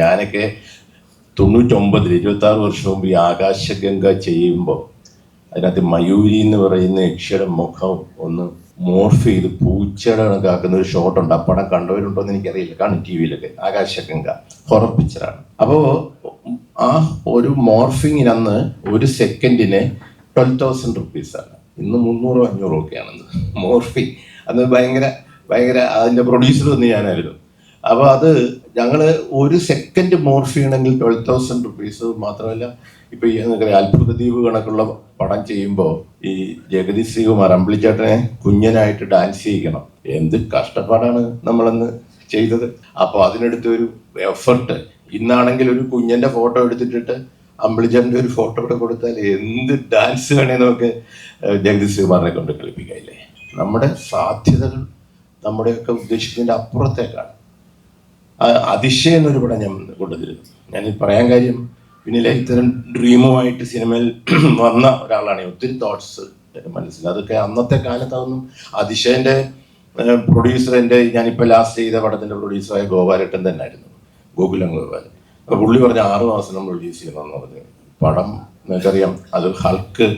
ഞാനൊക്കെ തൊണ്ണൂറ്റൊമ്പതിൽ ഇരുപത്തി ആറ് വർഷം മുമ്പ് ഈ ആകാശഗംഗ ചെയ്യുമ്പോൾ അതിനകത്ത് മയൂരി എന്ന് പറയുന്ന യക്ഷിയുടെ മുഖം ഒന്ന് മോർഫ് ചെയ്ത് പൂച്ചയുടെ കണക്കാക്കുന്ന ഒരു ഷോട്ട് ഉണ്ട്. പടം കണ്ടവരുണ്ടോ എന്ന് എനിക്കറിയില്ല. കാണും ടി വിയിലൊക്കെ ആകാശഗംഗ ഹൊറർ പിക്ചറാണ് അപ്പോൾ ആ ഒരു മോർഫിങ്ങിന് അന്ന് ഒരു സെക്കൻഡിന് ട്വൽവ് തൗസൻഡ് റുപ്പീസാണ് ഇന്ന് മുന്നൂറോ അഞ്ഞൂറോ ഒക്കെയാണെന്ന്. മോർഫിങ് അന്ന് ഭയങ്കര ഭയങ്കര അതിന്റെ പ്രൊഡ്യൂസർ തന്നെ ഞാനായിരുന്നു. അപ്പോൾ അത് ഞങ്ങൾ ഒരു സെക്കൻഡ് മോർഫ് ചെയ്യണമെങ്കിൽ ട്വൽവ് തൗസൻഡ് റുപ്പീസ് മാത്രമല്ല ഇപ്പൊ ഈ അത്ഭുത ദ്വീപ് കണക്കുള്ള പടം ചെയ്യുമ്പോൾ ഈ ജഗതി ശ്രീകുമാർ അമ്പിളിച്ചേട്ടനെ കുഞ്ഞനായിട്ട് ഡാൻസ് ചെയ്യിക്കണം. എന്ത് കഷ്ടപ്പാടാണ് നമ്മളന്ന് ചെയ്തത്. അപ്പോൾ അതിനെടുത്ത ഒരു എഫർട്ട് ഇന്നാണെങ്കിൽ ഒരു കുഞ്ഞന്റെ ഫോട്ടോ എടുത്തിട്ടിട്ട് അമ്പിളിച്ചേട്ടന്റെ ഒരു ഫോട്ടോ കൂടെ കൊടുത്താൽ എന്ത് ഡാൻസ് വേണേ നമുക്ക് ജഗദീഷ് ശ്രീകുമാറിനെ കൊണ്ട് കളിപ്പിക്കാം ഇല്ലേ നമ്മുടെ സാധ്യതകൾ നമ്മുടെയൊക്കെ ഉദ്ദേശിക്കുന്നതിന്റെ അപ്പുറത്തേക്കാണ്. അതിശയം എന്നൊരു പടം ഞാൻ കൊണ്ടുവന്നിരുന്നു. ഞാൻ പറയാൻ കാര്യം പിന്നിലെ ഇത്തരം ഡ്രീമുമായിട്ട് സിനിമയിൽ വന്ന ഒരാളാണ്. ഒത്തിരി തോട്ട്സ് മനസ്സിൽ. അതൊക്കെ അന്നത്തെ കാലത്ത് അതിശയന്റെ പ്രൊഡ്യൂസർ എന്റെ ഞാനിപ്പോൾ ലാസ്റ്റ് ചെയ്ത പടത്തിന്റെ പ്രൊഡ്യൂസറായ ഗോപാലട്ടൻ തന്നെ ആയിരുന്നു ഗോകുലം ഗോപാലൻ. അപ്പോൾ പുള്ളി പറഞ്ഞ ആറ് മാസം നമ്മൾ റിലീസ് ചെയ്യണമെന്ന് പറഞ്ഞു. പടം നിങ്ങൾക്കറിയാം. അത് ഹൾക്ക്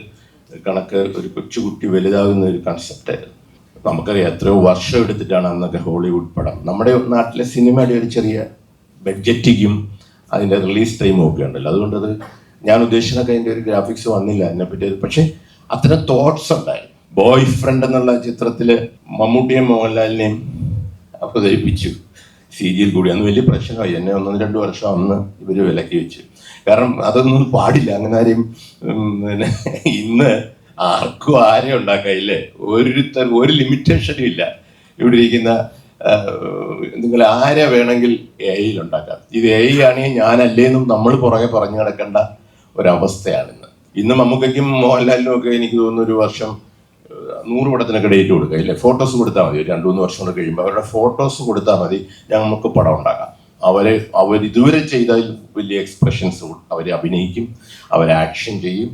കണക്ക് ഒരു കൊച്ചുകുട്ടി വലുതാകുന്ന ഒരു കൺസെപ്റ്റായിരുന്നു നമുക്കറിയാം എത്രയോ വർഷം എടുത്തിട്ടാണ് അന്നൊക്കെ ഹോളിവുഡ് പടം. നമ്മുടെ നാട്ടിലെ സിനിമയുടെ ഒരു ചെറിയ ബഡ്ജറ്റിക്കും അതിന്റെ റിലീസ് ടൈമും ഒക്കെ ഉണ്ടല്ലോ. അതുകൊണ്ട് അത് ഞാൻ ഉദ്ദേശിച്ചതൊക്കെ അതിന്റെ ഒരു ഗ്രാഫിക്സ് വന്നില്ല അതിനെപ്പറ്റി അത് പക്ഷേ അത്തരം തോട്ട്സ് ഉണ്ടായിരുന്നു. ബോയ് ഫ്രണ്ട് എന്നുള്ള ചിത്രത്തിൽ മമ്മൂട്ടിയും മോഹൻലാലിനെയും അവതരിപ്പിച്ചു സി ജിയിൽ കൂടി. അന്ന് വലിയ പ്രശ്നമായി. എന്നെ ഒന്നും രണ്ട് വർഷം അന്ന് ഇവർ വിലക്കി വെച്ചു. കാരണം അതൊന്നും പാടില്ല. അങ്ങനെ ആരെയും പിന്നെ ഇന്ന് ആർക്കും ആരെയും ഉണ്ടാക്കാം ഇല്ലേ ഒരുത്തർ ഒരു ലിമിറ്റേഷനും ഇല്ല. ഇവിടെ ഇരിക്കുന്ന നിങ്ങൾ ആരെ വേണമെങ്കിൽ എ ഐയിൽ ഉണ്ടാക്കാം. ഇത് എ ഐ ആണെങ്കിൽ ഞാനല്ലേന്നും നമ്മൾ പുറകെ പറഞ്ഞു കിടക്കേണ്ട ഒരവസ്ഥയാണ് ഇന്ന് ഇന്ന് മമ്മൂക്കയ്ക്കും മോഹൻലാലിനും ഒക്കെ എനിക്ക് തോന്നുന്നു ഒരു വർഷം നൂറ് പടത്തിനൊക്കെ ഡേറ്റ് കൊടുക്കുക ഇല്ലേ? ഫോട്ടോസ് കൊടുത്താൽ മതി. രണ്ട് മൂന്ന് വർഷം കൂടെ കഴിയുമ്പോൾ അവരുടെ ഫോട്ടോസ് കൊടുത്താൽ മതി. ഞങ്ങൾക്ക് പടം ഉണ്ടാക്കാം. അവരെ അവർ ഇതുവരെ ചെയ്താൽ വലിയ എക്സ്പ്രഷൻസ് അവർ അഭിനയിക്കും. അവർ ആക്ഷൻ ചെയ്യും.